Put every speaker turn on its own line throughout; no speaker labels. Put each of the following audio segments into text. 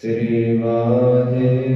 श्री वाहे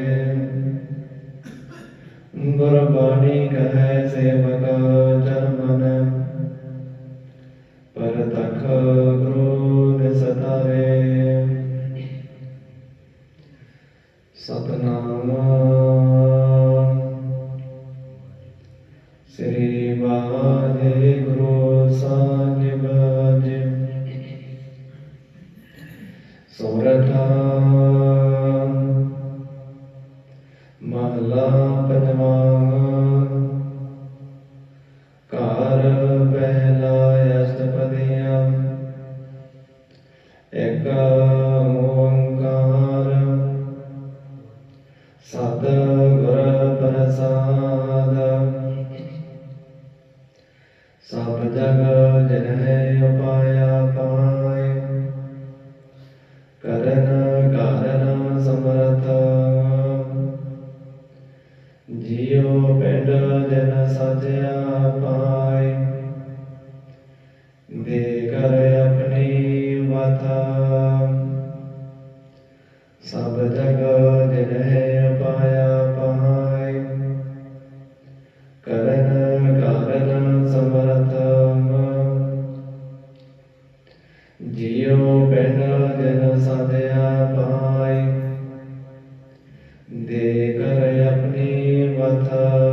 कुर्बानी कहे सेवका जन्मन। पर तख गुरु सतावे। सतनाम। श्री महादेव गुरु। दे अपनी मथा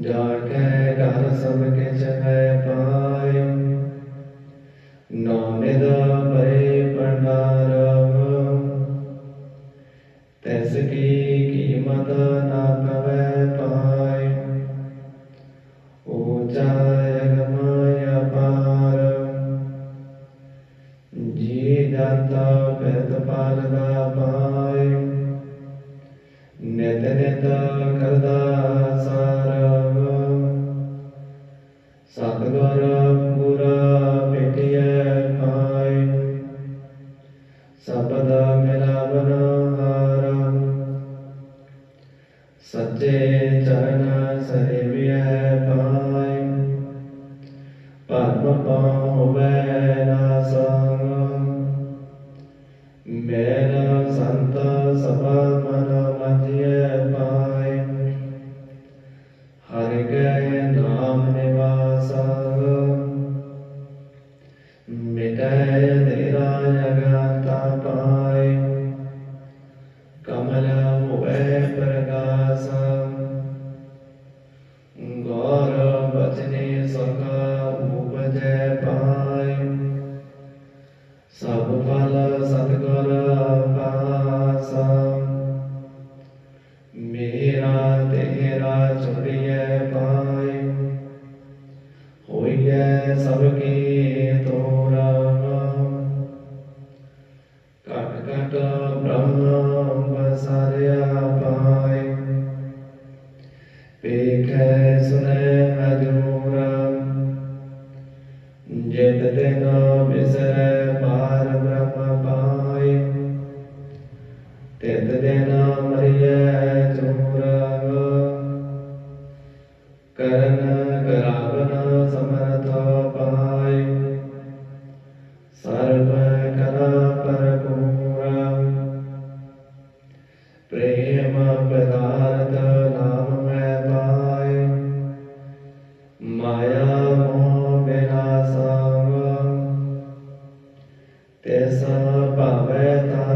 ਜਾਣੈ ਘਰ ਸਭ ਕਿਛ ਹੈ ਪਾਇਓ ਨੋ ਨਿਦਾ ਪਰੇ ਪੰਡਾਰਮ ਤੈਸ ਕੀ ਕੀਮਤ ਨਾ ਕਵੈ ਪਾਇਓ ਊਚਾ ਜਗਮਯ ਪਾਰ ਜੀ ਦਾਤਾ ਪਰਤ ਪਾਲਦਾ ਪਾਇਓ ਨਿਤ ਨਿਤ ਕਰ ਤਿਸ ਭਾਵੈ ਤਾ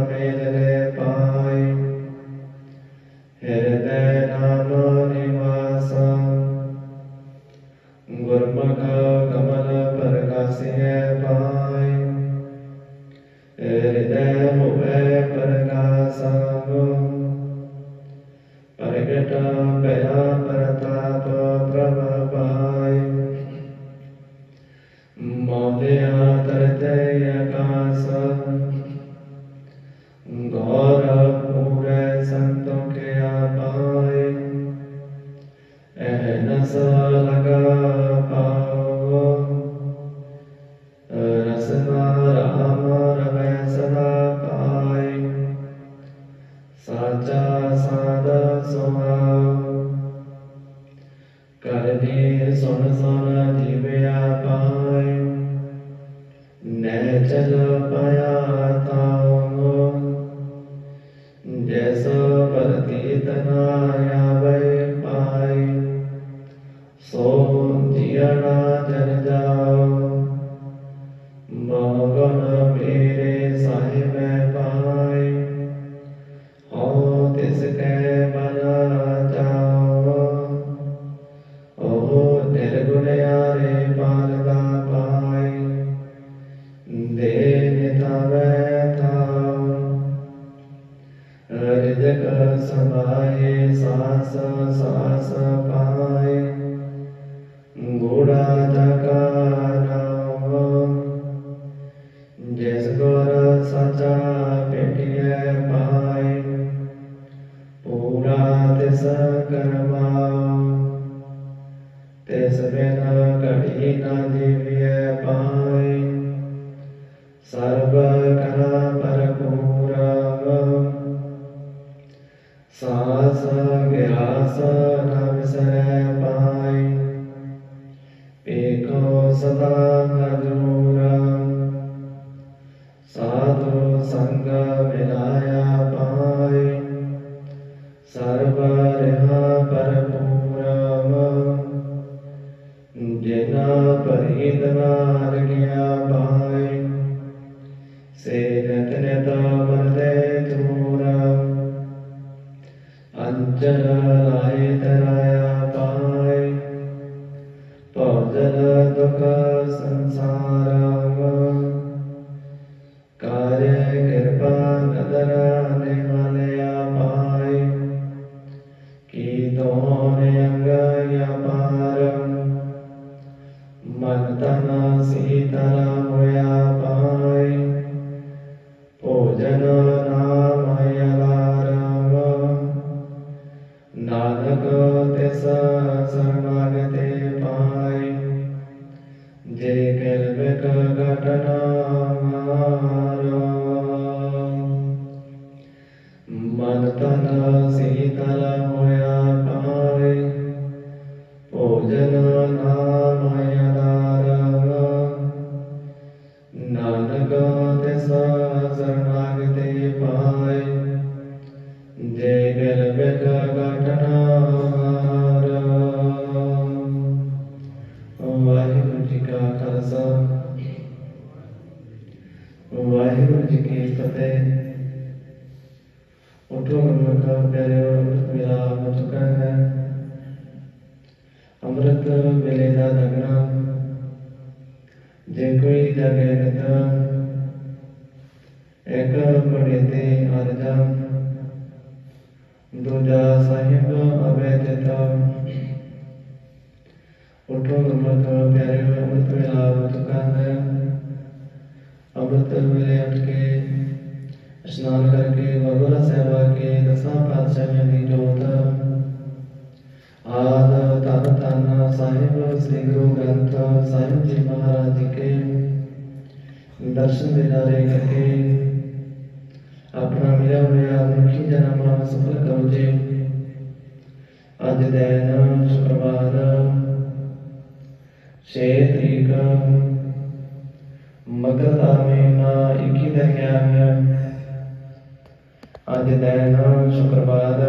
हृद कर समाये सांस सांस पाए गोड़ा दका हरे Sadhana एकोदकैकताम् एकपठिते अर्धम् दूजा साहिब अवैधताम् उठो मत प्यारे अमृत वेला चुका है अमृत वेले उठ के स्नान करके भगवान सेवा के दसा पातशाह में भी जो होता आज साहिब श्री गुरु ग्रंथ साहिब जी महाराज ਦਰਸ਼ਨ ਦਿਦਾਰੇ ਕਰਕੇ ਆਪਣਾ ਮਿਲਿਆ ਹੋਇਆ ਮੁਖੀ ਜਨਮ ਸਫਲ ਕਰੋ ਜੀ। ਅੱਜ ਦਿਨ ਸ਼ੁੱਕਰਵਾਰ 6 ਤਰੀਕ, ਮਗਰ ਦਾ ਮਹੀਨਾ 21 ਦਾ ਗਿਆ। ਹੈ ਅੱਜ ਦਿਨ ਸ਼ੁੱਕਰਵਾਰ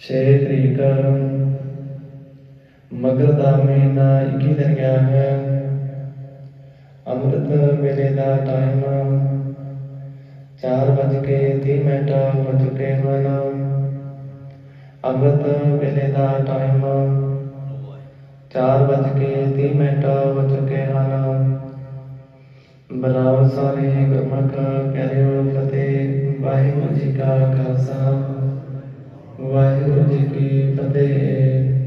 6 ਤਰੀਕ, ਮਗਰ ਦਾ ਮਹੀਨਾ 21 ਦਿਨ ਗਿਆ। ਹੈ ਅੰਮ੍ਰਿਤ ਵੇਲੇ ਦਾ ਟਾਈਮ 4 ਵੱਜ ਕੇ 30 ਮਿੰਟ ਹੋ ਚੁੱਕੇ ਹਨ ਅੰਮ੍ਰਿਤ ਵੇਲੇ ਦਾ ਟਾਈਮ 4 ਵੱਜ ਕੇ 30 ਮਿੰਟ ਹੋ ਚੁੱਕੇ ਹਨ ਬਲਾਵ ਸਾਰੇ ਗੁਰਮੁਖ ਪਿਆਰਿਓ ਫਤਿਹ, ਵਾਹਿਗੁਰੂ ਜੀ ਕਾ ਖਾਲਸਾ, ਵਾਹਿਗੁਰੂ ਜੀ ਕੀ ਫਤਿਹ।